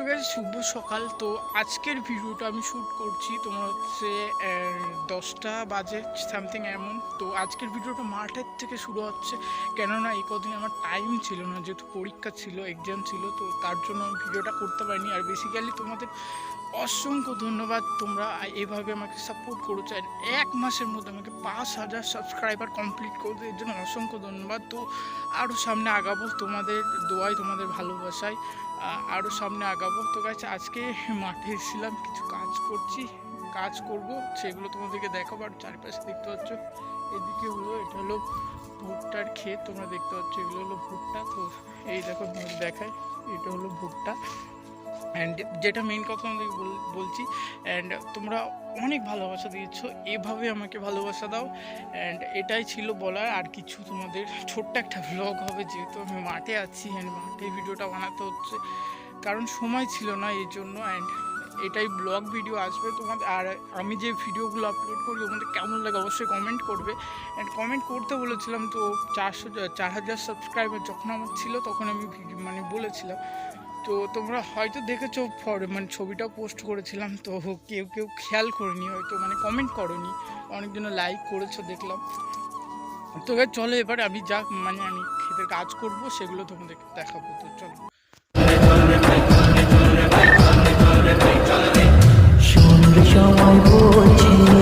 তো গেছে শুভ সকাল। তো আজকের ভিডিওটা আমি শ্যুট করছি তোমার হচ্ছে দশটা বাজে সামথিং এমন। তো আজকের ভিডিওটা মাঠের থেকে শুরু হচ্ছে। কেননা এই কদিন আমার টাইম ছিল না, যেহেতু পরীক্ষা ছিল এক্সাম ছিল, তো তার জন্য ভিডিওটা করতে পারিনি। আর বেসিক্যালি তোমাদের অসংখ্য ধন্যবাদ। তোমরা এভাবে আমাকে সাপোর্ট করেছ। আর এক মাসের মধ্যে আমাকে পাঁচ হাজার সাবস্ক্রাইবার কমপ্লিট করতে এর জন্য অসংখ্য ধন্যবাদ। তো আরও সামনে আগাবো তোমাদের দোয়ায়, তোমাদের ভালোবাসায়। আরও সামনে আগাবো। তো গাছ আজকে মাঠে এসেছিলাম, কিছু কাজ করছি। কাজ করব, সেগুলো তোমাদেরকে দেখাবো। আর চারিপাশে দেখতে পাচ্ছ, এদিকে হলো, এটা হলো ভুট্টার ক্ষেত, তোমরা দেখতে পাচ্ছ, এগুলো হলো ভুট্টা। তো এই দেখো, তোমাদের দেখায়, এটা হলো ভুট্টা। অ্যান্ড যেটা মেন কথা তোমাদেরকে বল- বলছি অ্যান্ড তোমরা অনেক ভালোবাসা দিয়েছ, এভাবে আমাকে ভালোবাসা দাও। অ্যান্ড এটাই ছিল বলার, আর কিছু তোমাদের ছোট্ট একটা ভ্লগ হবে, যেহেতু আমি মাঠে আছি অ্যান্ড মাঠে ভিডিওটা বানাতে হচ্ছে। কারণ সময় ছিল না এই জন্য অ্যান্ড এটাই ব্লগ ভিডিও আসবে তোমাদের, আর আমি যে ভিডিওগুলো আপলোড করি তোমাদের কেমন লাগে অবশ্যই কমেন্ট করবে। অ্যান্ড কমেন্ট করতে বলেছিলাম তো চারশো, চার হাজার সাবস্ক্রাইবার যখন আমার ছিল, তখন আমি মানে বলেছিলাম। তো তোমরা হয়তো দেখেছ ফর মানে ছবিটা পোস্ট করেছিলাম, তো কেউ কেউ খেয়াল করেনি হয়তো মানে কমেন্ট করনি। অনেকজন লাইক করেছ, দেখলাম। তো চলো, এবার আমি যা মানে আমি খেতে কাজ করব, সেগুলো তোমাদের দেখাবো। তো চলো। সময়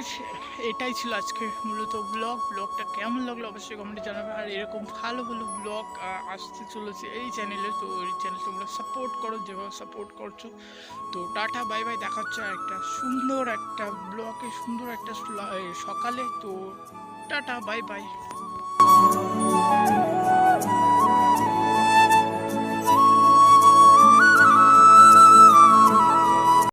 গাইস এটাই ছিল আজকে মূলত ব্লগ ব্লগটা কেমন লাগল অবশ্যই কমেন্টে জানাবে। আর এরকম ভালো ভালো ব্লগ আসতে চলেছে এই চ্যানেলে তো এই চ্যানেল তোমরা সাপোর্ট করো, যেভাবে সাপোর্ট করছ। তো টাটা বাই বাই দেখা হচ্ছে একটা সুন্দর একটা ব্লগে সুন্দর একটা সকালে। তো টাটা বাই বাই